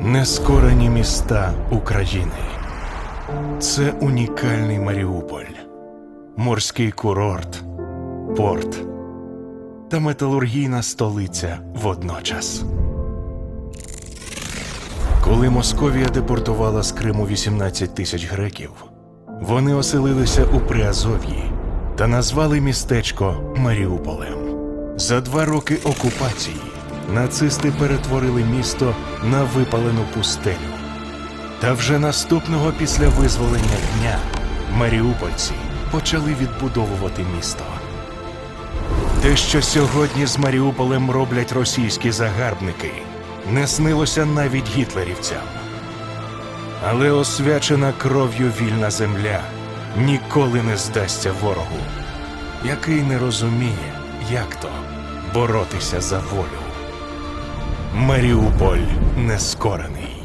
Нескорені міста України. Це унікальний Маріуполь, морський курорт, порт та металургійна столиця водночас. Коли Московія депортувала з Криму 18 тисяч греків, вони оселилися у Приазов'ї та назвали містечко Маріуполем. За два роки окупації нацисти перетворили місто на випалену пустелю. Та вже наступного після визволення дня маріупольці почали відбудовувати місто. Те, що сьогодні з Маріуполем роблять російські загарбники, не снилося навіть гітлерівцям. Але освячена кров'ю вільна земля ніколи не здасться ворогу, який не розуміє, як то боротися за волю. Маріуполь нескорений.